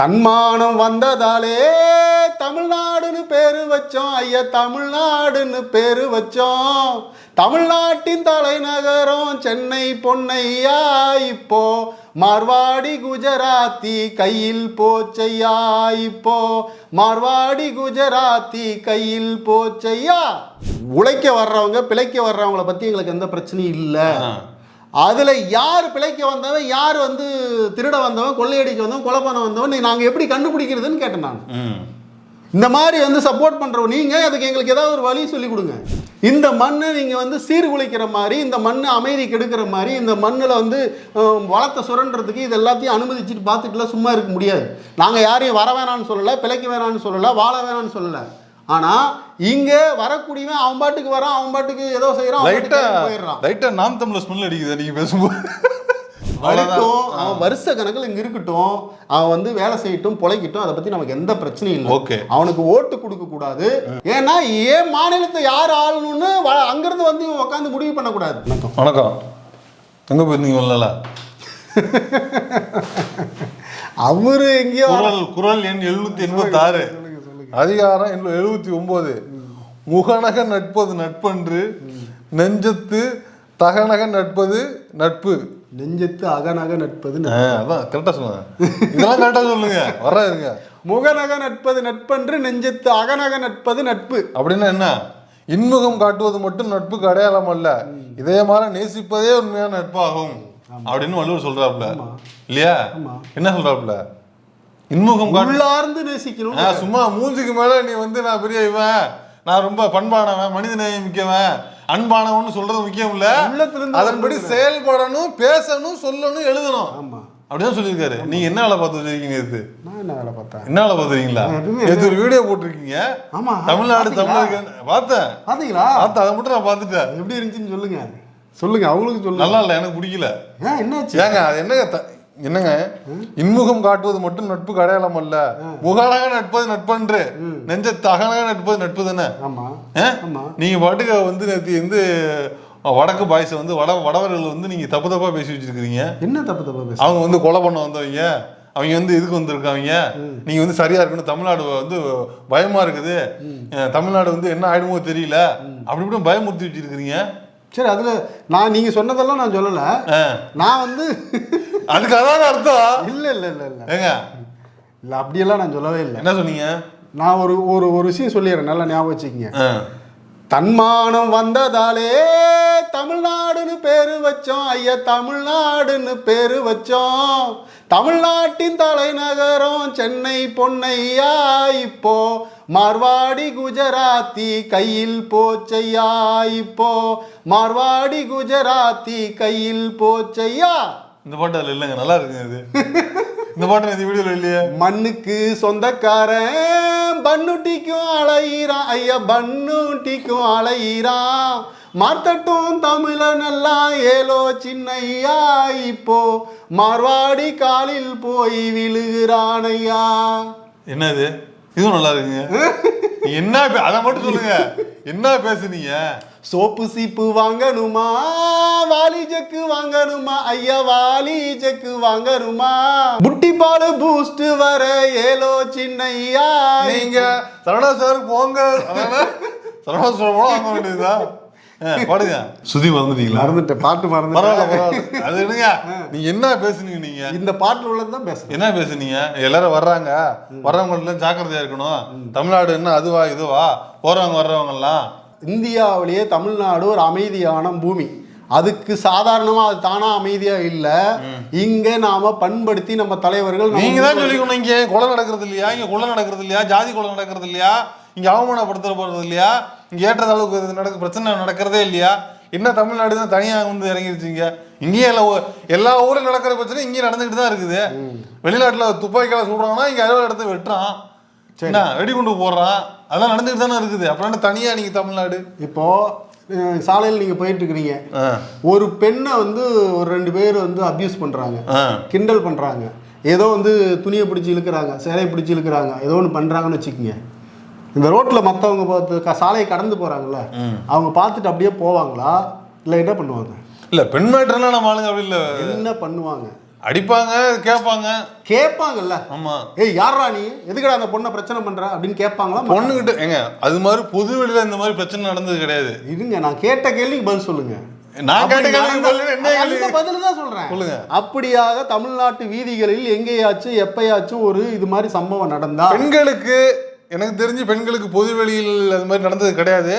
தன்மானம் வந்ததாலே தமிழ்நாடுன்னு பேரு வச்சோம். ஐயா தமிழ்நாடுன்னு பேரு வச்சோம். தமிழ்நாட்டின் தலைநகரம் சென்னை பொன்னையா இப்போ மார்வாடி குஜராத்தி கையில் போச்சையா இப்போ மார்வாடி குஜராத்தி கையில் போச்சையா? உழைக்க வர்றவங்க பிழைக்க வர்றவங்கள பத்தி எங்களுக்கு எந்த பிரச்சனையும் இல்லை. அதுல யார் பிழைக்க வந்தவன் யார் வந்து திருட வந்தவன் கொள்ளையடிக்க வந்தவன் கொலை பண்ண வந்தவன் நீ- நாங்க எப்படி கண்டுபிடிக்கிறதுன்னு கேட்டேன் நான். இந்த மாதிரி வந்து சப்போர்ட் பண்றோம் நீங்க அதுக்கு எங்களுக்கு ஏதாவது ஒரு வழி சொல்லி கொடுங்க. இந்த மண்ணை நீங்க வந்து சீர்குலைக்கிற மாதிரி இந்த மண்ணை அமைதி கெடுக்கிற மாதிரி இந்த மண்ணில் வந்து வளத்தை சுரண்டுறதுக்கு இது எல்லாத்தையும் அனுமதிச்சுட்டு பார்த்துட்டுலாம் சும்மா இருக்க முடியாது. நாங்க யாரையும் வர வேணாம்னு சொல்லலை பிழைக்க வேணாம்னு சொல்லலை வாழ வேணாம்னு சொல்லலை. ஆனா இங்க வரக்கூடியவன் அவன் பாட்டுக்கு வரான் அவன் பாட்டுக்கு ஏதோ செய்யறான் போயிடுறான். லைட்டா நாம் தமிழ் ஸ்மெல் அடிக்குது நீங்க பேசும்போது. வரட்டும் அவன் வருஷ கணக்கில் இங்க இருக்கட்டும் அவன் வந்து வேலை செய்யட்டும் பொழைக்கட்டும் அதை பத்தி நமக்கு எந்த பிரச்சனையும் இல்லை. Okay. அவனுக்கு ஓட்டு கொடுக்க கூடாது. ஏன்னா ஏன் மாநிலத்தை யார் ஆளணும்னு அங்கிருந்து வந்து இவன் உட்காந்து முடிவு பண்ணக்கூடாது. வணக்கம். வணக்கம். எங்க போயிருந்தீங்க அவரு எங்கேயோ குரல் குரல் எண் எழுநூத்தி எண்பத்தி ஆறு அதிகாரம் எழுபத்தி ஒன்பது முகநக நட்பது நட்பன்று நெஞ்சத்து தகநக நட்பது நட்பு. நெஞ்சத்து அகநக நட்பது அதான் கரெக்டா சொல்லுங்க இதெல்லாம் கரெக்டா சொல்லுங்க. வர இருங்க. முகநக நட்பது நட்பன்று நெஞ்சத்து அகநக நட்பது நட்பு. அப்படின்னா என்ன? இன்முகம் காட்டுவது மட்டும் நட்புக்கு அடையாளம் அல்ல. இதே மாதிரி நேசிப்பதே உண்மையான நட்பாகும். அப்படின்னு வள்ளுவர் சொல்றாப்ல இல்லையா? என்ன சொல்றாப்ல இன்முகம் உள்ளார்ந்து நேசிக்கணும். சும்மா மூஞ்சிக்கு மேல நீ வந்து நான் பெரிய இவன். நான் ரொம்ப பண்பானவன் மனித நேயம் மிக்கவன் அன்பானவன் சொல்றது முக்கியம் இல்ல. அதன்படி செயல்படணும் பேசணும் சொல்லணும் எழுதணும். ஆமா. அப்படிதான் சொல்லியிருக்காரு. நீங்க என்ன வேலை பார்த்து வச்சிருக்கீங்க இது? என்ன வேலை பார்த்தேன்? என்ன வேலை பார்த்துருக்கீங்களா? இது ஒரு வீடியோ போட்டிருக்கீங்க. ஆமா. தமிழ்நாடு? தமிழக பார்த்தேன். பாத்தீங்களா பார்த்து அதை மட்டும் நான் பார்த்துட்டேன். எப்படி இருந்துச்சுன்னு சொல்லுங்க. சொல்லுங்க அவங்களுக்கு சொல்லுங்க. நல்லா இல்லை எனக்கு பிடிக்கல. ஏன் என்னாச்சு? ஏங்க அது என்னங்க என்னங்க? இன்முகம் காட்டுவது மட்டும் நட்புக்கு அடையாளம் அல்ல. முகழக நட்பது நட்பன்று. நெஞ்ச தகனக நட்பது நட்பு தானே ஆமா. ஆ? ஆமா. நீங்க பாட்டுக்கு வந்து நேற்று வந்து வடக்கு பாய்ஸ் வந்து வட வடவர்கள் வந்து நீங்க தப்பு தப்பா பேசி வச்சிருக்கீங்க என்ன தப்பு தப்பா பேச அவங்க வந்து கொலை பண்ண வந்தவங்க. அவங்க வந்து இதுக்கு வந்திருக்காங்க? நீங்க வந்து சரியா இருக்கணும். தமிழ்நாடு வந்து பயமா இருக்குது. தமிழ்நாடு வந்து என்ன ஆயிடுமோ தெரியல. அப்படி இப்படி பயமுறுத்தி வச்சிருக்கிறீங்க. சரி அதுல நான் நீங்க சொன்னதெல்லாம் நான் சொல்லல. நான் வந்து அதுக்கு அதான் அர்த்தம்? இல்ல இல்ல இல்ல இல்ல. ஏங்க? இல்ல அப்படியெல்லாம் நான் சொல்லவே இல்லை. என்ன சொன்னீங்க? நான் ஒரு ஒரு ஒரு விஷயம் சொல்லிடுறேன் நல்லா ஞாபகம் வச்சுக்கங்க. தன்மானம் வந்ததாலே தமிழ்நாடுன்னு பேரு வச்சோம். ஐயா தமிழ்நாடுன்னு பேரு வச்சோம். தமிழ்நாட்டின் தலைநகரம் சென்னை பொன்னையா இப்போ மார்வாடி குஜராத்தி கையில் போச்சையா இப்போ மார்வாடி குஜராத்தி கையில் போச்சையா? இந்த பாட்டு அதுல இல்லைங்க நல்லா இருக்குங்க இது. இந்த பாட்டு இந்த வீடியோல இல்லையே. மண்ணுக்கு சொந்தக்காரன் பன்னுட்டிக்கும் அலையிறான். ஐயா பன்னுட்டிக்கும் அலையிறான். மாத்தட்டும் தமிழன் எல்லாம் ஏலோ சின்னையா இப்போ மார்வாடி காலில் போய் விழுகிறான் ஐயா. என்னது? இதுவும் நல்லா இருக்குங்க. என்ன அதை மட்டும் சொல்லுங்க. என்ன பேசுனீங்க? சோப்பு சீப்பு வாங்கணுமா? வாலி ஜக்கு வாங்கணுமா? ஐயா வாலி ஜக்கு வாங்கணுமா? புட்டி பால் பூஸ்ட் வர ஏலோ சின்னையா? நீங்க சரவணா சார் போங்க. சரவணா சார் வாங்க வேண்டியதா பாடுங்க. சுதி மறந்துட்டீங்களா? மறந்துட்டேன். பாட்டு மறந்துட்டேன். பரவாயில்ல அது என்னங்க? நீங்க என்ன பேசுனீங்க நீங்க? இந்த பாட்டுல உள்ளது தான் பேசுறேன். என்ன பேசுனீங்க? எல்லாரும் வர்றாங்க. வர்றவங்க எல்லாம் ஜாக்கிரதையா இருக்கணும். தமிழ்நாடு என்ன அதுவா இதுவா? போறவங்க வர்றவங்க எல்லாம் இந்தியாவிலேயே தமிழ்நாடு ஒரு அமைதியான பூமி. அதுக்கு சாதாரணமா அது தானா அமைதியா இல்ல. இங்க நாம பண்படுத்தி நம்ம தலைவர்கள் நீங்க தான் சொல்லிக்கணும் இங்க. கொலை நடக்கிறது இல்லையா? இங்க கொலை நடக்கிறது இல்லையா? ஜாதி கொலை நடக்கிறது இல்லையா? இங்க அவமானப்படுத்த போறது இல்லையா? இங்க ஏற்றத்தாழ்வுக்கு இது நடக்க பிரச்சனை நடக்கிறதே இல்லையா? என்ன தமிழ்நாடு தான் தனியா வந்து இறங்கிருச்சுங்க இங்கேயும் எல்லா எல்லா ஊர்லயும் நடக்கிற பிரச்சனை இங்கேயும் நடந்துகிட்டு தான் இருக்குது. வெளிநாட்டுல துப்பாக்கியால சுடுறாங்கன்னா இங்க அறுபது இடத்த வெட்டுறான் வெடிகுண்டு போடுறான். அதெல்லாம் நடந்துகிட்டு தானே இருக்குது. அப்புறம் என்ன தனியா நீங்க தமிழ்நாடு? இப்போ அஹ், சாலையில் நீங்க போயிட்டு இருக்கிறீங்க ஒரு பெண்ணை வந்து ஒரு ரெண்டு பேர் வந்து அபியூஸ் பண்றாங்க. ஆ, கிண்டல் பண்றாங்க. ஏதோ வந்து துணியை பிடிச்சி இழுக்கிறாங்க சேலையை பிடிச்சி இழுக்கிறாங்க ஏதோ ஒன்று பண்றாங்கன்னு வச்சுக்கோங்க. இந்த ரோட்ல மற்றவங்க பார்த்து க- சாலையை கடந்து ம். அவங்க பார்த்துட்டு அப்படியே போவாங்களா? இல்லை என்ன பண்ணுவாங்க? இல்ல பெண் மேட்டர்லாம் நம்ம ஆளுங்க அப்படி இல்ல. என்ன பண்ணுவாங்க? அடிப்பாங்க கேட்பாங்க கேட்பாங்கல்ல ஆமா. ஏய் யாரா நீ? எதுக்குடா அந்த பொண்ணை பிரச்சனை பண்ற? அப்படின்னு கேட்பாங்களா பொண்ணுகிட்ட ஏங்க அது மாதிரி பொது வெளியில இந்த மாதிரி பிரச்சனை நடந்தது கிடையாது. இருங்க நான் கேட்ட கேள்விக்கு பதில் சொல்லுங்க. நான் பதில் தான் சொல்றேன். சொல்லுங்க. அப்படியாக தமிழ்நாட்டு வீதிகளில் எங்கேயாச்சும் எப்பயாச்சும் ஒரு இது மாதிரி சம்பவம் நடந்தா பெண்களுக்கு எனக்கு தெரிஞ்சு பெண்களுக்கு பொது வெளியில் அது மாதிரி நடந்தது கிடையாது.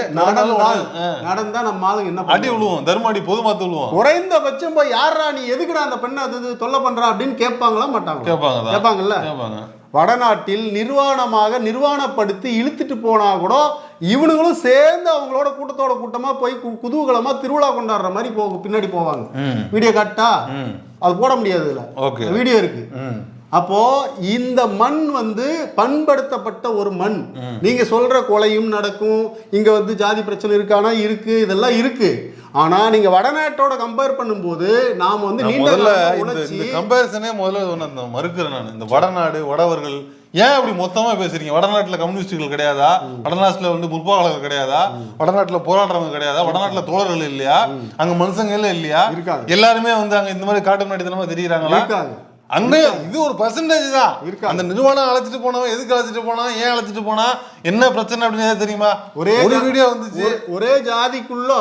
நடந்தா நம்ம ஆளுங்க என்ன அடி? விழுவோம் தர்ம அடி பொது மாத்து விழுவோம். குறைந்தபட்சம் போய் யாரா நீ எதுக்குடா அந்த பெண்ணை அது தொல்லை பண்றா அப்படின்னு கேட்பாங்களா மாட்டாங்க கேட்பாங்க. கேட்பாங்கல்ல? கேட்பாங்க. வடநாட்டில் நிர்வாணமாக நிர்வாணப்படுத்தி இழுத்துட்டு போனா கூட இவனுங்களும் சேர்ந்து அவங்களோட கூட்டத்தோட கூட்டமா போய் குதூகலமா திருவிழா கொண்டாடுற மாதிரி போ பின்னாடி போவாங்க. வீடியோ காட்டா? அது போட முடியாது இதுல. வீடியோ இருக்கு. அப்போ இந்த மண் வந்து பண்படுத்தப்பட்ட ஒரு மண். நீங்க சொல்ற கொலையும் நடக்கும். இங்க வந்து ஜாதி பிரச்சனை இருக்கானா இருக்கு இதெல்லாம் இருக்கு. ஆனா நீங்க வடநாட்டோட கம்பேர் பண்ணும்போது நாம வந்து முதல்ல இந்த கம்பேரிசனே முதல்ல ஒன்று மறுக்கிறேன் நான். இந்த வடநாடு வடவர்கள் ஏன் அப்படி மொத்தமா பேசுறீங்க? வடநாட்டுல கம்யூனிஸ்டுகள் கிடையாதா? வடநாட்டுல வந்து முற்போக்காளர்கள் கிடையாதா? வடநாட்டுல போராடுறவங்க கிடையாதா? வடநாட்டுல தோழர்கள் இல்லையா? அங்க மனுஷங்க எல்லாம் இல்லையா? இருக்காங்க. எல்லாருமே வந்து அங்க இந்த மாதிரி காட்டு முன்னாடி தனமா தெரியுறாங்களா? அங்க இது ஒரு பர்சன்டேஜ் தான். அந்த நிறுவனம் அழைச்சிட்டு போனவன் எதுக்கு அழைச்சிட்டு போனா ஏன் அழைச்சிட்டு போனா என்ன பிரச்சனை அப்படின்னு தெரியுமா? ஒரே ஒரு வீடியோ வந்துச்சு. ஒரே- ஜாதிக்குள்ள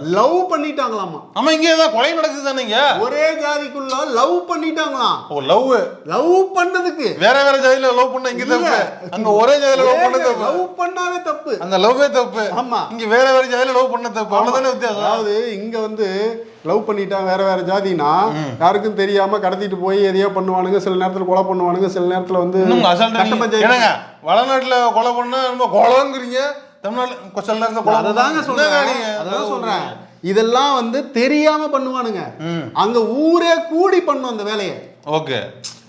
லவ் பண்ணிட்டாங்களாமா? ஆமா இங்க ஏதாவது கொலை நடக்குது தானேங்க ஒரே ஜாதிக்குள்ள லவ் பண்ணிட்டாங்களாம் ஓ லவ் லவ் பண்ணதுக்கு. வேற வேற ஜாதியில லவ் பண்ண இங்க தப்பு. அங்க ஒரே ஜாதியில லவ் பண்ண தப்பு. லவ் பண்ணாவே தப்பு. அந்த லவ்வே தப்பு. ஆமா. இங்க வேற வேற ஜாதியில லவ் பண்ண தப்பு. அவ்வளவுதானே வித்தியாசம்? அதாவது இங்க வந்து லவ் பண்ணிட்டா வேற வேற ஜாதினா யாருக்கும் தெரியாம கடத்திட்டு போய் எதையோ பண்ணுவானுங்க சில நேரத்துல கொலை பண்ணுவானுங்க சில நேரத்துல வந்து வடநாட்டுல கொலை பண்ணா நம்ம கொலைங்கிறீங்க. தமிழ்நாட்டுல சில நேரத்துல சொல்றேன். என்னங்க நீங்க? அதான் சொல்றேன். இதெல்லாம் வந்து தெரியாம பண்ணுவானுங்க. அங்க ஊரே கூடி பண்ணும் அந்த வேலையை. ஓகே.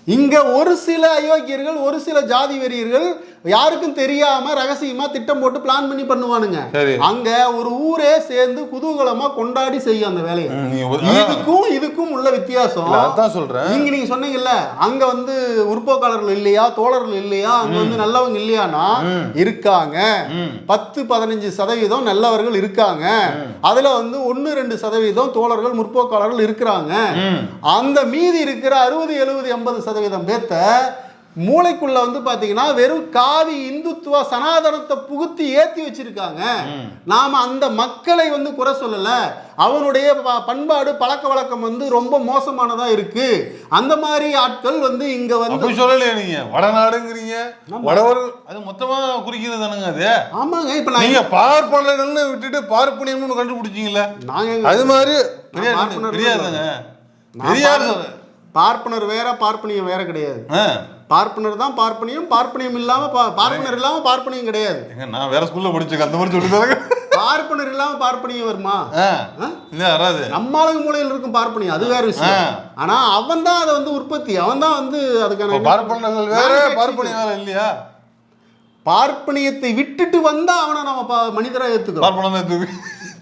இங்க ஒரு சில அயோக்கியர்கள் ஒரு சில ஜாதி வெறியர்கள் யாருக்கும் தெரியாம ரகசியமா திட்டம் போட்டு பிளான் பண்ணி பண்ணுவானுங்க. அங்க ஒரு ஊரே சேர்ந்து குதூகலமா கொண்டாடி செய்யும் அந்த வேலையை. இதுக்கும் இதுக்கும் உள்ள வித்தியாசம். அதான் சொல்றேன். நீங்க நீங்க சொன்னீங்கல்ல அங்க வந்து உற்போக்காளர்கள் இல்லையா தோழர்கள் இல்லையா அங்க வந்து நல்லவங்க இல்லையானா இருக்காங்க. பத்து பதினஞ்சு சதவீதம் நல்லவர்கள் இருக்காங்க. அதுல வந்து ஒன்னு ரெண்டு சதவீதம் தோழர்கள் முற்போக்காளர்கள் இருக்கிறாங்க. அந்த மீதி இருக்கிற அறுபது எழுபது எண்பது சதவீதம் பேத்த மூளைக்குள்ள வந்து பாத்தீங்கன்னா வெறும் காவி இந்துத்துவ சனாதனத்தை புகுத்தி ஏத்தி வச்சிருக்காங்க. நாம அந்த மக்களை வந்து குறை சொல்லல. அவனுடைய பண்பாடு பழக்க வழக்கம் வந்து ரொம்ப மோசமானதா இருக்கு. அந்த மாதிரி ஆட்கள் வந்து இங்க வந்து சொல்லலையே நீங்க. வடநாடுங்கிறீங்க. வடவர் அது மொத்தமா குறிக்கிறது தானுங்க அது. ஆமாங்க இப்ப நீங்க பார்ப்பனர்கள்னு விட்டுட்டு பார்ப்பனியம்னு கண்டுபிடிச்சீங்கல்ல. நாங்க அது மாதிரி நான் தெரியாது பார்ப்பனர் பார்ப்பனர் பார்ப்பனர் வேற பார்ப்பனியம் வேற கிடையாது. பார்ப்பனர் தான் பார்ப்பனியம் பார்ப்பனியம் இல்லாம பார்ப்பனர் இல்லாம பார்ப்பனியம் கிடையாது. நான் வேற ஸ்கூல்ல படிச்சேன் அந்த மாதிரி சொல்லி தரேங்க பார்ப்பனர் இல்லாம பார்ப்பனியம் வருமா? இல்ல வராது. நம்மளுக்கு மூலையில் இருக்கும் பார்ப்பனியம் அது வேற விஷயம். ஆனா அவன் தான் அதை வந்து உற்பத்தி அவன் தான் வந்து அதுக்கான இப்ப பார்ப்பனர்கள் வேற. பார்ப்பனியம் வேற இல்லையா? பார்ப்பனியத்தை விட்டுட்டு வந்தா அவனை நம்ம மனிதரா ஏத்துக்கிறோம்.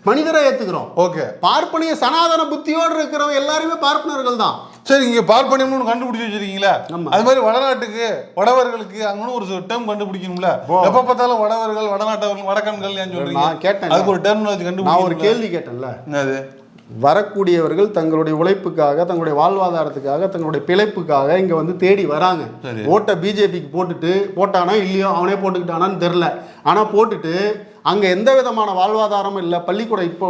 மனிதரா ஏத்துக்கிறோம். ஓகே. பார்ப்பனிய சனாதன புத்தியோடு இருக்கிறவங்க எல்லாருமே பார்ப்பனர்கள் தான். சரி இங்க பார்ப்பனியம்னு கண்டுபிடிச்சு வச்சிருக்கீங்களா. அது மாதிரி வடநாட்டுக்கு வடவர்களுக்கு அங்கன்னு ஒரு டேர்ம் கண்டுபிடிக்கணும்ல? எப்ப பார்த்தாலும் வடவர்கள் வடநாட்டவர்கள் வடக்கன்கள் சொல்றீங்க? கேட்டேன் அதுக்கு ஒரு டேர்ம் வச்சு நான் ஒரு கேள்வி கேட்டேன்ல. என்னது? வரக்கூடியவர்கள் தங்களுடைய உழைப்புக்காக தங்களுடைய வாழ்வாதாரத்துக்காக தங்களுடைய பிழைப்புக்காக இங்க வந்து தேடி வராங்க. ஓட்டை பிஜேபிக்கு போட்டுட்டு போட்டானா இல்லையோ அவனே போட்டுக்கிட்டானான்னு தெரில ஆனா போட்டுட்டு அங்க எந்த விதமான வாழ்வாதாரமும் இல்லை. பள்ளிக்கூடம் இப்போ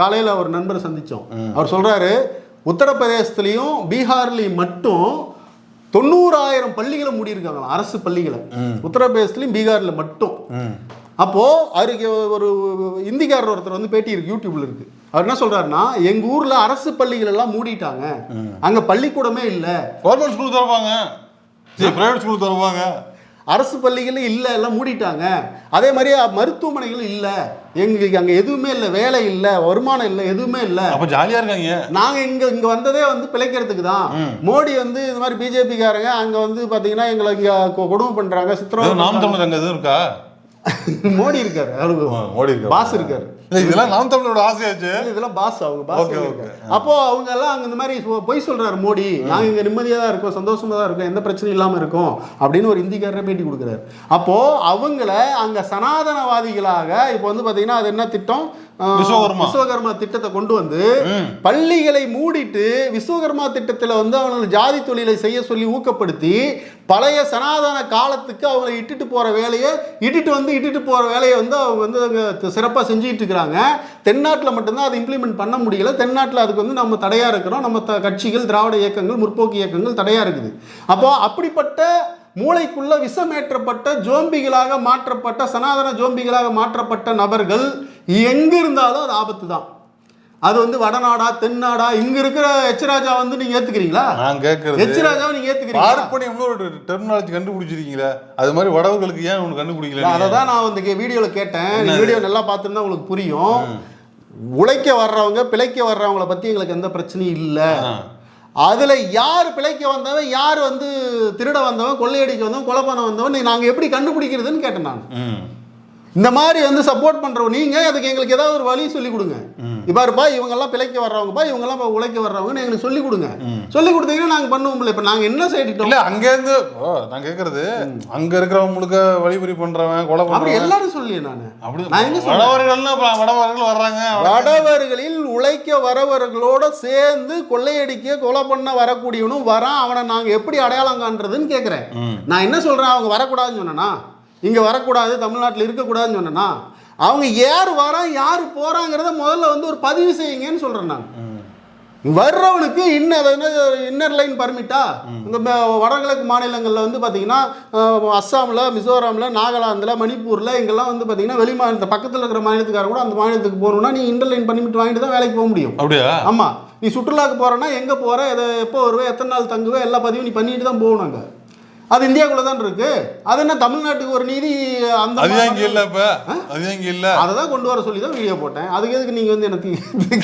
காலையில் ஒரு நண்பர் சந்திச்சோம். அவர் சொல்றாரு உத்தரப்பிரதேசத்துலேயும் பீகார்லேயும் மட்டும் தொண்ணூறாயிரம் பள்ளிகளை மூடியிருக்காங்களாம் அரசு பள்ளிகளை. உத்தரப்பிரதேசத்துலையும் பீகார்ல மட்டும். ம். அப்போ அவருக்கு ஒரு இந்திக்காரர் ஒருத்தர் வந்து பேட்டி இருக்கு யூடியூப்ல இருக்கு. அவர் என்ன சொல்றாருன்னா எங்க ஊர்ல அரசு பள்ளிகள் எல்லாம் மூடிட்டாங்க. அங்க பள்ளிக்கூடமே இல்ல. கவர்மெண்ட் ஸ்கூல் சரி பிரைவேட் ஸ்கூல் திறப்பாங்க. அரசு பள்ளிகள் இல்ல எல்லாம் மூடிட்டாங்க. அதே மாதிரி மருத்துவமனைகள் இல்ல. எங்களுக்கு அங்க எதுவுமே இல்ல வேலை இல்ல வருமானம் இல்ல எதுவுமே இல்ல. அப்ப ஜாலியா இருக்காங்க. நாங்க இங்க இங்க வந்ததே வந்து பிழைக்கிறதுக்கு தான். மோடி வந்து இந்த மாதிரி பிஜேபி காரங்க அங்க வந்து பாத்தீங்கன்னா எங்களை இங்க கொடுமை பண்றாங்க ஏதோ சித்திரம் நாம் தமிழர் அங்க எதுவும் இருக்கா? மோடி இருக்காரு அவருக்கு மோடி இருக்கா பாஸ் இருக்காரு. இதெல்லாம் நாம் தமிழோட ஆசையாச்சு இதெல்லாம் பாஸ் அவங்க பாஸ். அப்போ அவங்க எல்லாம் அங்க இந்த மாதிரி பொய் சொல்றாரு மோடி. நாங்க இங்க நிம்மதியா தான் இருக்கோம் சந்தோஷமா தான் இருக்கோம் எந்த பிரச்சனையும் இல்லாம இருக்கோம் அப்படின்னு ஒரு இந்திக்காரரை பேட்டி கொடுக்குறாரு. அப்போ அவங்கள அங்க சனாதனவாதிகளாக இப்போ வந்து பாத்தீங்கன்னா அது என்ன திட்டம்? விஸ்வகர்மா. திட்டத்தை கொண்டு வந்து. பள்ளிகளை மூடிட்டு விஸ்வகர்மா திட்டத்தில் வந்து அவங்களை ஜாதி தொழிலை செய்ய சொல்லி ஊக்கப்படுத்தி பழைய சனாதன காலத்துக்கு அவங்களை இட்டுட்டு போகிற வேலையை இட்டுட்டு வந்து இட்டுட்டு போகிற வேலையை வந்து அவங்க வந்து அங்கே சிறப்பாக செஞ்சுட்டு இருக்கிறாங்க தென்னாட்டில் மட்டும்தான் அதை இம்ப்ளிமெண்ட் பண்ண முடியல தென்னாட்டில் அதுக்கு வந்து நம்ம தடையாக இருக்கிறோம் நம்ம த கட்சிகள் திராவிட இயக்கங்கள் முற்போக்கு இயக்கங்கள் தடையாக இருக்குது அப்போ அப்படிப்பட்ட மூளைக்குள்ள விஷமேற்றப்பட்ட ஜோம்பிகளாக மாற்றப்பட்ட சனாதன ஜோம்பிகளாக மாற்றப்பட்ட நபர்கள் எங்க இருந்தாலும் அது ஆபத்து தான் அது வந்து வடநாடா தென்னாடா இங்க இருக்கிற எச்ராஜா வந்து நீங்க ஏத்துக்கிறீங்களா? நான் கேட்கறது எச்ராஜாவை நீங்க ஏத்துக்கிறீங்களா? பார்ப்பனியம்னு ஒரு டெர்மினாலஜி கண்டுபிடிச்சிருக்கீங்களே. அது மாதிரி வடவர்களுக்கு ஏன் ஒன்று கண்டுபிடிக்கல அதை தான் நான் வந்து வீடியோல கேட்டேன். வீடியோ நல்லா பார்த்துருந்தா உங்களுக்கு புரியும். உழைக்க வர்றவங்க பிழைக்க வர்றவங்கள பத்தி எங்களுக்கு எந்த பிரச்சனையும் இல்லை. அதுல யார் பிழைக்க வந்தவன் யார் வந்து திருட வந்தவன் கொள்ளையடிக்க வந்தவன் கொலை பண்ண வந்தவன் நீ- நாங்க எப்படி கண்டுபிடிக்கிறதுன்னு கேட்டேன் நான். இந்த மாதிரி வந்து சப்போர்ட் பண்றவங்க நீங்க அதுக்கு எங்களுக்கு ஏதாவது ஒரு வழி சொல்லி கொடுங்க. ம். இப்ப இருப்பா இவங்கெல்லாம் பிழைக்க வர்றவங்கப்பா இவங்கெல்லாம் இப்ப உழைக்க வர்றவங்க எங்களுக்கு சொல்லி கொடுங்க. சொல்லி கொடுத்தீங்கன்னா நாங்க பண்ணுவோம்ல. இப்ப நாங்க என்ன செய்யிட்டோம் இல்ல அங்க இருந்து ஓ, நான் கேக்குறது அங்க இருக்கிறவங்க முழுக்க வழிபறி பண்றவன் கொலை அப்படி பண்றவன். எல்லாரும் சொல்லியே நானு. அப்படி? வடவர்கள்னா வடவர்கள் வர்றாங்க வடவர்களில் உழைக்க வரவர்களோட சேர்ந்து கொள்ளையடிக்க கொலை பண்ண வரக்கூடியவனும் வரான். அவனை நாங்க எப்படி அடையாளம் காண்றதுன்னு கேக்குறேன். ம். நான் என்ன சொல்றேன்? அவங்க வரக்கூடாதுன்னு சொன்னேனா? இங்க வரக்கூடாது தமிழ்நாட்டில் இருக்கக்கூடாதுன்னு சொன்னேனா அவங்க யார் வரான் யார் போறாங்கிறத முதல்ல வந்து ஒரு பதிவு செய்யுங்கன்னு சொல்றேன் நான். வர்றவனுக்கு இன்ன இன்னர் லைன் பர்மிட்டா இந்த வடகிழக்கு மாநிலங்களில் வந்து பார்த்தீங்கன்னா அஸ்ஸாமில் மிசோராமில் நாகாலாந்தில் மணிப்பூரில் இங்கெல்லாம் வந்து பார்த்தீங்கன்னா வெளி மாநிலத்து பக்கத்தில் இருக்கிற மாநிலத்துக்காரங்க கூட அந்த மாநிலத்துக்கு போகணும்னா நீ இன்னர் லைன் பர்மிட் வாங்கிட்டு தான் வேலைக்கு போக முடியும். அப்படியா? ஆமாம் நீ சுற்றுலாக்கு போகிறேன்னா எங்கே போகிற எதை எப்போ வருவே எத்தனை நாள் தங்குவே எல்லா பதிவும் நீ பண்ணிட்டு தான் போகணும் அங்கே. அது இந்தியாக்குள்ளே தான் இருக்கு அது என்ன தமிழ்நாட்டுக்கு ஒரு நீதி அந்த அது ஏன் இங்க இல்ல இப்ப அது ஏன் இங்க இல்ல? அதை தான் கொண்டு வர சொல்லி தான் வீடியோ போட்டேன். அதுக்கு எதுக்கு நீங்கள் வந்து எனக்கு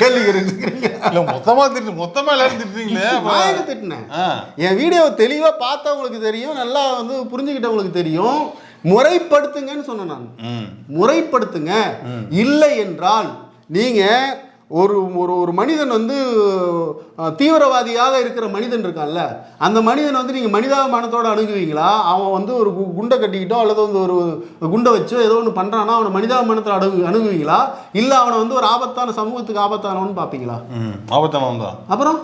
கேள்வி கேட்டுக்கிறீங்க இல்ல மொத்தமா திட்டு மொத்தமா எல்லாரும் திட்டுறீங்களே? நான் திட்டினேன். என் வீடியோவை தெளிவாக பார்த்தவங்களுக்கு தெரியும் நல்லா வந்து புரிஞ்சுக்கிட்டவங்களுக்கு தெரியும். முறைப்படுத்துங்கன்னு சொன்னேன் நான். முறைப்படுத்துங்க. இல்லை என்றால் நீங்க ஒரு ஒரு ஒரு மனிதன் வந்து தீவிரவாதியாக இருக்கிற மனிதன் இருக்கான்ல அந்த மனிதன் வந்து நீங்கள் மனிதாபிமானத்தோட அணுகுவீங்களா? அவன் வந்து ஒரு கு- குண்டை கட்டிக்கிட்டோ அல்லது வந்து ஒரு குண்டை வச்சோ ஏதோ ஒன்று பண்ணுறான்னா அவனை மனிதாபிமானத்தில் அணுகு அணுகுவீங்களா? இல்லை அவனை வந்து ஒரு ஆபத்தான சமூகத்துக்கு ஆபத்தானவன்னு பார்ப்பீங்களா ஆபத்தானவன் தான். அப்புறம்?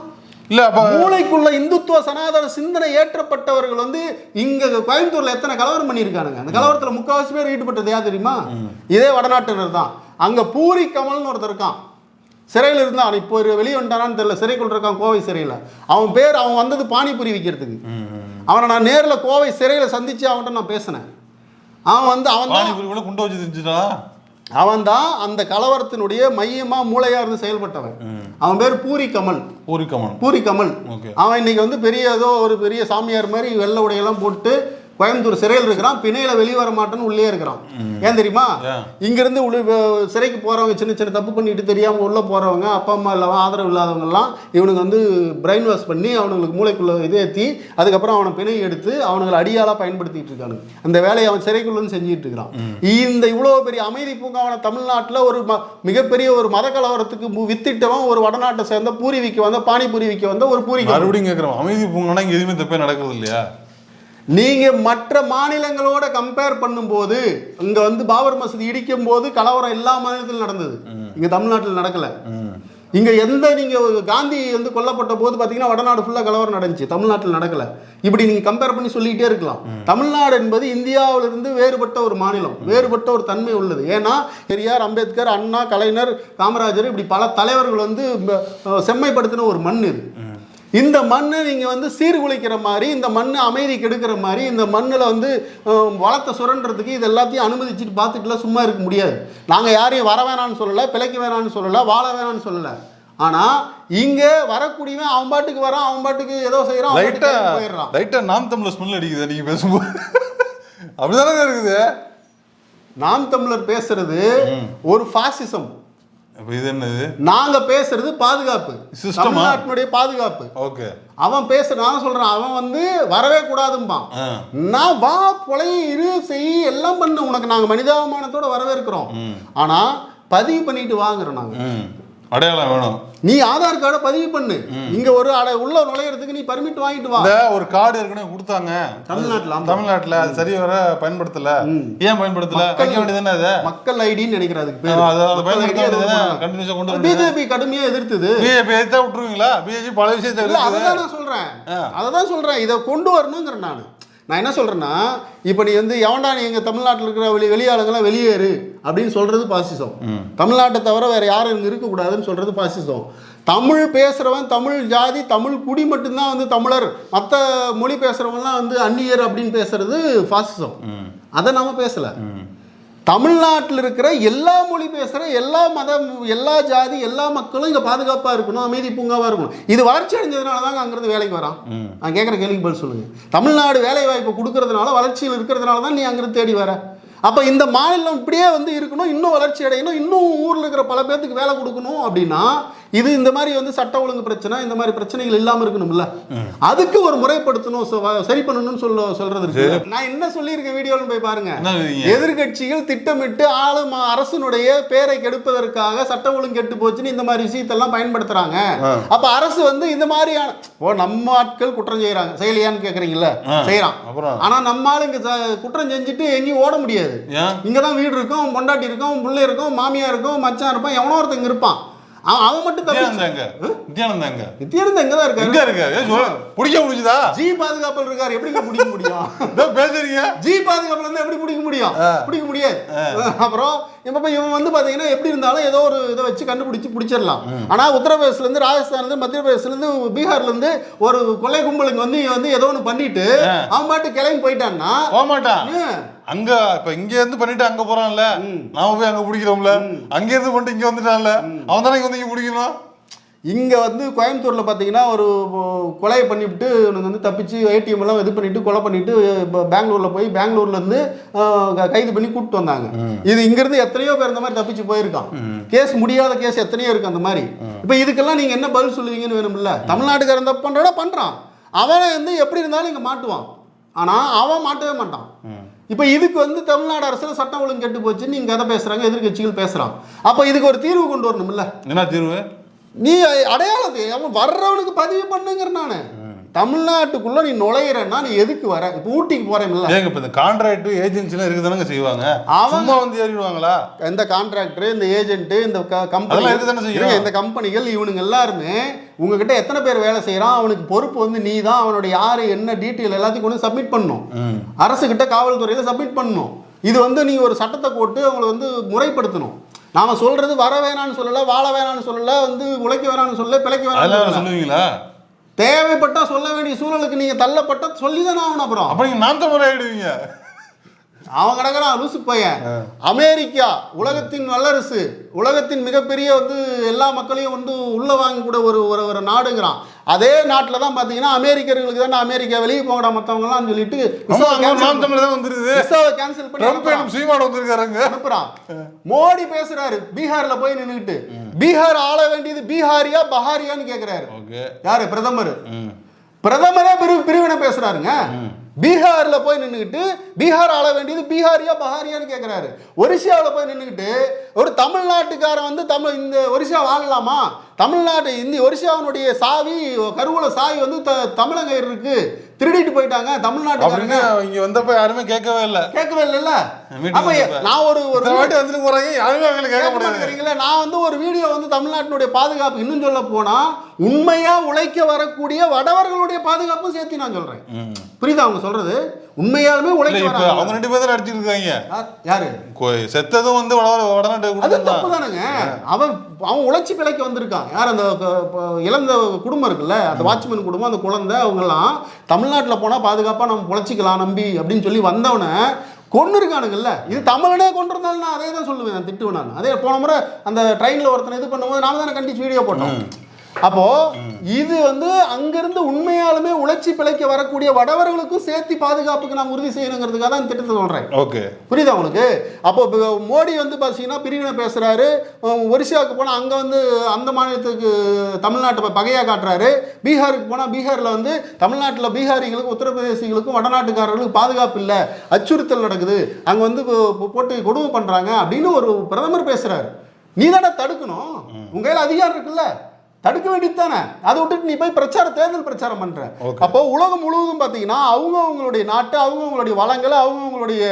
இல்ல அப்ப மூளைக்குள்ள இந்துத்துவ சனாதன சிந்தனை ஏற்றப்பட்டவர்கள் வந்து இங்க கோயம்புத்தூர்ல எத்தனை கலவரம் பண்ணியிருக்கானுங்க? அந்த கலவரத்துல முக்காவாசி பேர் ஈடுபட்டது யார் தெரியுமா? இதே வடநாட்டினர் தான். அங்க பூரி கமல்னு ஒருத்தர் இருக்கான். சிறையில் இருந்தான் இப்போ வெளியே வந்துட்டானான்னு தெரியல. சிறைக்குள்ள இருக்கான் கோவை சிறையில். அவன் பேர் அவன் வந்தது பானிபூரி விற்கிறதுக்கு. அவனை நான் நேரில் கோவை சிறையில் சந்திச்சு அவன்கிட்ட நான் பேசினேன். அவன் வந்து அவன் தான் குண்டை வச்சு தின்னுட்டா அவன் தான் அந்த கலவரத்தினுடைய மையமா மூளையா இருந்து செயல்பட்டவன். அவன் பேர் பூரி கமல். பூரி கமன் பூரி கமல். அவன் இன்னைக்கு வந்து பெரிய ஏதோ ஒரு பெரிய சாமியார் மாதிரி வெள்ளை உடையெல்லாம் போட்டு கோயம்புத்தூர் சிறையில் இருக்கிறான் பிணையில வெளியே வர மாட்டேன்னு உள்ளே இருக்கிறான். ஏன் தெரியுமா? இங்கிருந்து உள்ள சிறைக்கு போறவங்க சின்ன சின்ன தப்பு பண்ணிட்டு தெரியாம உள்ள போறவங்க அப்பா அம்மா இல்லாம ஆதரவு இல்லாதவங்க எல்லாம் இவனுக்கு வந்து பிரெயின் வாஷ் பண்ணி அவனுங்களுக்கு மூளைக்குள்ள இது ஏற்றி அதுக்கப்புறம் அவனை பிணை எடுத்து அவனுங்களை அடியாளா பயன்படுத்திட்டு இருக்கானுங்க. அந்த வேலையை அவன் சிறைக்குள்ள இருந்து செஞ்சுட்டு இருக்கிறான். இந்த இவ்வளவு பெரிய அமைதி பூங்காவன தமிழ்நாட்டுல ஒரு மிகப்பெரிய ஒரு மத கலவரத்துக்கு வித்திட்டவன் ஒரு வடநாட்டை சேர்ந்த பூரி விக்க வந்த பானிபூரி விக்க வந்த ஒரு பூரி. மறுபடியும் கேக்குறோம் அமைதி பூங்கன்னா இங்க எதுவுமே தப்பே நடக்கிறது இல்லையா? நீங்க மற்ற மாநிலங்களோட கம்பேர் பண்ணும்போது இங்க வந்து பாபர் மசூதி இடிக்கும் போது கலவரம் எல்லா மாநிலத்திலும் நடந்தது. இங்க தமிழ்நாட்டில் நடக்கல. இங்க எந்த நீங்க காந்தி வந்து கொல்லப்பட்ட போது பாத்தீங்கன்னா வடநாடு ஃபுல்லா கலவரம் நடந்துச்சு. தமிழ்நாட்டில் நடக்கல. இப்படி நீங்க கம்பேர் பண்ணி சொல்லிக்கிட்டே இருக்கலாம். தமிழ்நாடு என்பது இந்தியாவிலிருந்து வேறுபட்ட ஒரு மாநிலம். வேறுபட்ட ஒரு தன்மை உள்ளது. ஏன்னா பெரியார் அம்பேத்கர் அண்ணா கலைஞர் காமராஜர் இப்படி பல தலைவர்கள் வந்து செம்மைப்படுத்தின ஒரு மண் இது. இந்த மண்ணை நீங்கள் வந்து சீர்குலைக்கிற மாதிரி இந்த மண்ணை அமைதி கெடுக்கிற மாதிரி இந்த மண்ணில் வந்து வளத்தை சுரண்டுறதுக்கு இது எல்லாத்தையும் அனுமதிச்சுட்டு பார்த்துட்டுலாம் சும்மா இருக்க முடியாது. நாங்கள் யாரையும் வர வேணாம்னு சொல்லலை பிழைக்க வேணாம்னு சொல்லலை வாழ வேணாம்னு சொல்லலை. ஆனால் இங்கே வரக்கூடியவன் அவன் பாட்டுக்கு வரான் அவன் பாட்டுக்கு ஏதோ செய்கிறான் போயிடுறான். லைட்டா நாம் தமிழ்ல ஸ்மெல் அடிக்குது நீங்க பேசும்போது. அப்படிதானே இருக்குது? நாம் தமிழர் பேசுறது ஒரு பாசிசம் அப்ப இது என்னது? நாங்க பேசுறது பாதுகாப்பு? தமிழ்நாட்டினுடைய பாதுகாப்பு. ஓகே. அவன் பேச நான் சொல்றேன் அவன் வந்து வரவே கூடாதும்பான். நான் வா பொலை இரு செய் எல்லாம் பண்ணு. உனக்கு நாங்கள் மனிதாபிமானத்தோட வரவேற்கிறோம். ஆனால் பதிவு பண்ணிட்டு வாங்குறோம் நாங்க. ம். அடையாளம் வேணும். நீ ஆதார் கார்டை பதிவு பண்ணு. இங்க ஒரு அட உள்ள நுழையிறதுக்கு நீ பர்மிட் வாங்கிட்டு வா. ஒரு கார்டு ஏற்கனவே கொடுத்தாங்க. தமிழ்நாட்டுல. தமிழ்நாட்டுல அது சரி வர பயன்படுத்தல. ஏன் பயன்படுத்தல? வைக்க வேண்டியதானே அது? மக்கள் ஐடின்னு நினைக்கிறேன் அதுக்கு கொண்டு பிஜேபி கடுமையா எதிர்த்தது. பிஜேபி எதிர்த்தா விட்டுருவீங்களா? பிஜேபி பல விஷயத்தை இல்ல எதிர்க்குது. அதை நான் சொல்றேன். அதை தான் சொல்றேன். இதை கொண்டு வரணுங்கிறேன் நான். நான் என்ன சொல்றேன்னா இப்போ நீ வந்து எவன்டா நீ எங்க தமிழ்நாட்டில் இருக்கிற வெளி வெளியாளுங்களாம் வெளியேறு? அப்படின்னு சொல்றது பாசிசம். தமிழ்நாட்டை தவிர வேற யாரும் இங்க இருக்கக்கூடாதுன்னு சொல்றது பாசிசம். தமிழ் பேசுறவன் தமிழ் ஜாதி தமிழ் குடி மட்டும்தான் வந்து தமிழர். மற்ற மொழி பேசுறவங்கலாம் வந்து அந்நியர் அப்படின்னு பேசுறது பாசிசம். அதை நாம பேசல. தமிழ்நாட்டில் இருக்கிற எல்லா மொழி பேசுகிற எல்லா மதம் எல்லா ஜாதி எல்லா மக்களும் இங்கே பாதுகாப்பாக இருக்கணும் அமைதி பூங்காவாக இருக்கணும். இது வளர்ச்சி அடைஞ்சதுனால தாங்க அங்கிருந்து வேலைக்கு வரான். நான் கேட்குற கேள்விக்கு பதில் சொல்லுங்கள் தமிழ்நாடு வேலை வாய்ப்பு கொடுக்கறதுனால வளர்ச்சியில் இருக்கிறதுனால தான் நீ அங்கிருந்து தேடி வர. அப்போ இந்த மாநிலம் இப்படியே வந்து இருக்கணும் இன்னும் வளர்ச்சி அடையணும் இன்னும் ஊரில் இருக்கிற பல பேர்த்துக்கு வேலை கொடுக்கணும் அப்படின்னா இது இந்த மாதிரி வந்து சட்ட ஒழுங்கு பிரச்சனை இந்த மாதிரி பிரச்சனைகள் இல்லாமல் இருக்கணும்ல. அதுக்கு ஒரு முறைப்படுத்தணும் சரி பண்ணணும்னு சொல்ல சொல்றது இருக்கு. நான் என்ன சொல்லியிருக்கேன் வீடியோவில் போய் பாருங்க? எதிர்கட்சிகள் திட்டமிட்டு ஆளும் அரசனுடைய பேரை கெடுப்பதற்காக சட்ட ஒழுங்கு கெட்டு போச்சுன்னு இந்த மாதிரி விஷயத்தெல்லாம் பயன்படுத்துறாங்க. அப்ப அரசு வந்து இந்த மாதிரியான ஓ நம்ம ஆட்கள் குற்றம் செய்யறாங்க செய்யலையான்னு கேக்குறீங்கல்ல? செய்யறான். ஆனா நம்ம ஆளு இங்க ச- குற்றம் செஞ்சுட்டு எங்கேயும் ஓட முடியாது. இங்கதான் வீடு இருக்கும் பொண்டாட்டி இருக்கும் பிள்ளை இருக்கும் மாமியார் இருக்கும் மச்சான் இருப்பான் எவனோ ஒருத்தன் இங்க இருப்பான். அவன் மட்டும் நித்யானந்தா தப்பி எங்க? நித்யானந்தா எங்க? எங்க தான் எங்க இருக்காரு. இருக்காரு ஏன் சொல்ல பிடிக்க முடிஞ்சுதா? ஜி பாதுகாப்பில் இருக்காரு. எப்படி பிடிக்க முடியும்? பேசுறீங்க. ஜி பாதுகாப்புல இருந்து எப்படி பிடிக்க முடியும்? பிடிக்க முடியாது. அப்புறம் இப்ப இவன் வந்து பாத்தீங்கன்னா எப்படி இருந்தாலும் ஏதோ ஒரு இதை வச்சு கண்டுபிடிச்சு பிடிச்சிடலாம். ஆனா உத்தரப்பிரதேசல இருந்து ராஜஸ்தான்ல இருந்து மத்திய பிரதேசல இருந்து பீகார்ல இருந்து ஒரு கொள்ளை கும்பலுக்கு வந்து இவன் வந்து ஏதோ ஒன்று பண்ணிட்டு அவன் பாட்டு கிளம்பி போயிட்டான்னா? போக மாட்டான்? அங்க இப்ப இங்க இருந்து பண்ணிட்டு அங்க போறான்ல. நாம போய் அங்க பிடிக்கிறோம்ல. அங்க இருந்து பண்ணிட்டு இங்க வந்துட்டான்ல. அவன் தானே இங்க வந்து இங்க பிடிக்கணும்? இங்க வந்து கோயம்புத்தூர்ல பாத்தீங்கன்னா ஒரு கொலையை பண்ணிவிட்டு இவனுங்க வந்து தப்பிச்சு ஏடிஎம் எல்லாம் இது பண்ணிட்டு கொலை பண்ணிட்டு இப்ப பெங்களூர்ல போய் பெங்களூர்ல இருந்து ஆஹ், க- கைது பண்ணி கூப்பிட்டு வந்தாங்க. இது இங்க இருந்து எத்தனையோ பேர் இந்த மாதிரி தப்பிச்சு போயிருக்கான். கேஸ் முடியாத கேஸ் எத்தனையோ இருக்கு அந்த மாதிரி. இப்ப இதுக்கெல்லாம் நீங்க என்ன பதில் சொல்லுவீங்கன்னு வேணும்ல? தமிழ்நாட்டுக்காரன் தப்பு பண்றோட பண்றான். அவன் வந்து எப்படி இருந்தாலும் இங்க மாட்டுவான். ஆனா அவன் மாட்டவே மாட்டான். இப்போ இதுக்கு வந்து தமிழ்நாடு அரசு சட்டம் ஒழுங்கு கெட்டு போச்சு நீங்க கதை பேசுறாங்க எதிர்க்கட்சிகள் பேசுறான் அப்போ இதுக்கு ஒரு தீர்வு கொண்டு வரணும்ல? என்ன தீர்வு? நீ அடையாளத்தை அவன் வர்றவனுக்கு பதிவு பண்ணுங்கிற நானு. தமிழ்நாட்டுக்குள்ள நீ நுழையிறன்னா நீ எதுக்கு வர? இப்போ ஊட்டிக்கு போறேன்ல ஏங்க இப்ப இந்த கான்ட்ராக்ட் ஏஜென்சிலாம் இருக்குதானங்க செய்வாங்க? அவங்க- வந்து ஏறிடுவாங்களா? இந்த கான்ட்ராக்டர் இந்த ஏஜென்ட் இந்த கம்பெனி அதெல்லாம் இருக்கத்தானே செய்யும். இந்த கம்பெனிகள் இவனுங்க எல்லாருமே உங்ககிட்ட எத்தனை பேர் வேலை செய்றான் அவனுக்கு பொறுப்பு வந்து நீ தான் அவனோட யாரு என்ன டீட்டெயில் எல்லாத்தையும் கொண்டு சப்மிட் பண்ணணும் அரசு கிட்ட காவல்துறையில சப்மிட் பண்ணணும் இது வந்து நீ ஒரு சட்டத்தை போட்டு அவங்களை வந்து முறைப்படுத்தணும். நாம சொல்றது வர வேணாம்னு சொல்லல வாழ வேணாம்னு சொல்லல வந்து உழைக்க வேணாம்னு சொல்லல பிழைக்க வேணாம்னு சொல்லுவீங்களா? தேவைப்பட்டா சொல்ல வேண்டிய சூழலுக்கு நீங்க தள்ளப்பட்ட சொல்லி தானே ஆகணும் அப்புறம். அப்ப நீங்க நான் தமிழ் ஆயிடுவீங்க அவன் கிடக்குறான் லூசு பையன். அமெரிக்கா உலகத்தின் வல்லரசு. உலகத்தின் மிகப்பெரிய வந்து எல்லா மக்களையும் வந்து உள்ள வாங்கக்கூட ஒரு ஒரு ஒரு நாடுங்கிறான். அதே நாட்டில் தான் பார்த்தீங்கன்னா அமெரிக்கர்களுக்கு தான் அமெரிக்கா வெளியே போங்கடா மற்றவங்களாம் சொல்லிட்டு விசாவை கேன்சல் பண்ணி அனுப்புறான். மோடி பேசுறாரு பீகார்ல போய் நின்னுக்கிட்டு. பீகார் ஆள வேண்டியது பீகாரியா பஹாரியான்னு கேக்குறாரு. ஓகே. யாரு? பிரதமர். பிரதமரே பிரிவு பிரிவினை பேசுறாருங்க. பீகார்ல போய் நின்னுக்கிட்டு பீகார் ஆள வேண்டியது பீகாரியா பஹாரியான்னு கேக்குறாரு. ஒரிசாவில் போய் நின்னுக்கிட்டு ஒரு தமிழ்நாட்டுக்காரன் வந்து தமிழ் இந்த ஒரிசா வாழலாமா? தமிழ்நாட்டு இந்த ஒரிசாவினுடைய சாவி கருவூல சாவி வந்து த- தமிழக இருக்கு திருடிட்டு போயிட்டாங்க. தமிழ்நாட்டுக்காரங்க இங்க வந்தப்ப யாருமே கேட்கவே இல்ல. கேட்கவே இல்லைல்ல அப்ப. நான் ஒரு ஒரு வாட்டி வந்துட்டு போறாங்க யாருமே அவங்களுக்கு கேட்க கேட்க முடியாது மாட்டேங்கிறீங்களா? நான் வந்து ஒரு வீடியோ வந்து தமிழ்நாட்டினுடைய பாதுகாப்பு இன்னும் சொல்ல போனா உண்மையா உழைக்க வரக்கூடிய வடவர்களுடைய பாதுகாப்பும் சேர்த்து நான் சொல்றேன். புரியுதா அவங்க சொல்றது? உண்மையாலுமே உழைக்க வராங்க. அவங்க ரெண்டு பேரும் அடிச்சிட்டு இருக்காங்க யார்- செத்ததும் வந்து வட வடநாட்டு அது தப்பு தான் தானுங்க அவன் அவன் உழைச்சி பிழைக்க வந்திருக்கான். யார் அந்த இழந்த குடும்பம் இருக்குல்ல அந்த வாட்ச்மேன் குடும்பம் அந்த குழந்தை அவங்கெல்லாம் தமிழ்நாட்டில் போனால் பாதுகாப்பாக நம்ம உழைச்சிக்கலாம் நம்பி அப்படின்னு சொல்லி வந்தவனை கொண்டு இருக்கானுங்கல்ல இது தமிழனே கொண்டு இருந்தாலும் நான் அதே தான் சொல்லுவேன் நான் திட்டுவேன் நான். அதே போன முறை அந்த ட்ரெயினில் ஒருத்தனை இது பண்ணும்போது நாம தானே கண்டிச்சு வீடியோ போட்டோம். அப்போ இது வந்து அங்கிருந்து உண்மையாலுமே உழைச்சி பிழைக்க வரக்கூடிய வடவர்களுக்கும் சேர்த்து பாதுகாப்புக்கு நாம் உறுதி செய்யணுங்கிறதுக்காக தான் திட்டத்தை சொல்றேன். ஓகே. புரியுதா உங்களுக்கு? அப்போ மோடி வந்து பார்த்தீங்கன்னா பிரிவினை பேசுறாரு. அஹ் ஒரிசாவுக்கு போனால் அங்கே வந்து அந்த மாநிலத்துக்கு தமிழ்நாட்டை ப- பகையா காட்டுறாரு. பீகாருக்கு போனால் பீகாரில் வந்து தமிழ்நாட்டில் பீகாரிகளுக்கும் உத்தரப்பிரதேசிகளுக்கும் வடநாட்டுக்காரர்களுக்கும் பாதுகாப்பு இல்லை. அச்சுறுத்தல் நடக்குது. அங்கே வந்து போட்டு கொடுமை பண்ணுறாங்க அப்படின்னு ஒரு பிரதமர் பேசுறாரு. நீ தானே தடுக்கணும் உங்க கையில அதிகாரம் இருக்குல்ல. தடுக்க வேண்டியது தானே? அதை விட்டுட்டு நீ போய் பிரச்சார தேர்தல் பிரச்சாரம் பண்ற. அப்போ உலகம் முழுவதும் பார்த்தீங்கன்னா அவங்க அவங்களுடைய நாட்டு அவங்க அவங்களுடைய வளங்களை அவங்க அவங்களுடைய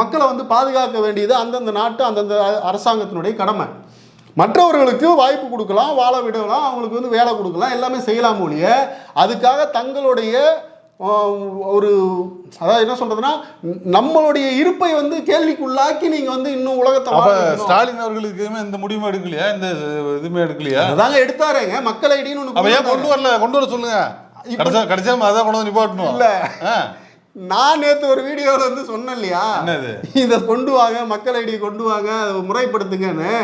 மக்களை வந்து பாதுகாக்க வேண்டியது அந்தந்த நாட்டு அந்தந்த அரசாங்கத்தினுடைய கடமை. மற்றவர்களுக்கு வாய்ப்பு கொடுக்கலாம் வாழ விடலாம் அவங்களுக்கு வந்து வேலை கொடுக்கலாம் எல்லாமே செய்யலாம் ஒழிய அதுக்காக தங்களுடைய ஒரு அதாவது என்ன சொல்றதுன்னா நம்மளுடைய இருப்பை வந்து கேள்விக்குள்ளாக்கி நீங்க வந்து இன்னும் உலகத்தை. ஸ்டாலின் அவர்களுக்கு எதுவுமே இந்த முடிவும் எடுக்கலையா? இந்த இதுவுமே எடுக்கலையா? அதாங்க எடுத்தாருங்க. மக்கள் ஐடின்னு ஏன் கொண்டு வரல? கொண்டு வர சொல்லுங்க. கடைசியா கடைசியா அதான் கொண்டு வந்து நிப்பாட்டணும். இல்ல. நான் நேத்து ஒரு வீடியோல வந்து சொன்னேன் இல்லையா? இதை கொண்டு வாங்க மக்கள் ஐடி கொண்டு வாங்க முறைப்படுத்துங்கன்னு.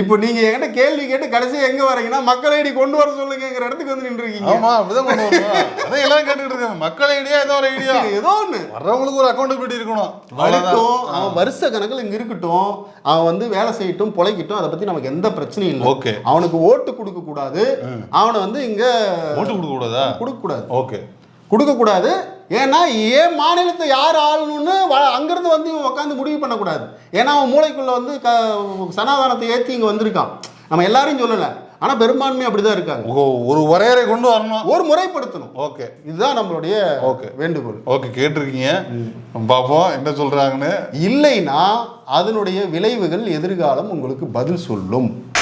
இப்போ நீங்க என்கிட்ட கேள்வி கேட்டு கடைசியா எங்க வரீங்கன்னா மக்கள் ஐடி கொண்டு வர சொல்லுங்கிற இடத்துக்கு வந்து நின்று இருக்கீங்க ஆமா அப்படிதான் கொண்டு வரணும். அதான் எல்லாரும் கேட்டுக்கிட்டு இருக்காங்க. மக்கள் ஐடியா ஏதோ ஒரு ஐடியா. ஏதோ ஒண்ணு. வர்றவங்களுக்கு ஒரு அக்கௌண்டபிலிட்டி இருக்கணும். வரட்டும். அவன் வருஷ கணக்கில் இங்க இருக்கட்டும் அவன் வந்து வேலை செய்யட்டும் பொழைக்கட்டும் அதை பத்தி நமக்கு எந்த பிரச்சனையும் இல்லை. Okay. அவனுக்கு ஓட்டு கொடுக்க கூடாது. அவனை வந்து இங்க ஓட்டு கொடுக்க கூடாதா? கொடுக்க கூடாது. ஓகே. கொடுக்கக்கூடாது ஏன்னா ஏன் மாநிலத்தை யார் ஆளணும்னு வ- அங்கிருந்து வந்து இவன் உட்காந்து முடிவு பண்ணக்கூடாது. ஏன்னா அவன் மூளைக்குள்ள வந்து க சனாதானத்தை ஏற்றி இங்கே வந்திருக்கான். நம்ம எல்லாரையும் சொல்லலை. ஆனால் பெரும்பான்மை அப்படிதான் இருக்காங்க. ஒ- ஒரு வரையறை கொண்டு வரணும். ஒரு முறைப்படுத்தணும். ஓகே. இதுதான் நம்மளுடைய Okay. வேண்டுகோள். ஓகே கேட்டிருக்கீங்க. பாப்போம் என்ன சொல்றாங்கன்னு. இல்லைன்னா அதனுடைய விளைவுகள் எதிர்காலம் உங்களுக்கு பதில் சொல்லும்.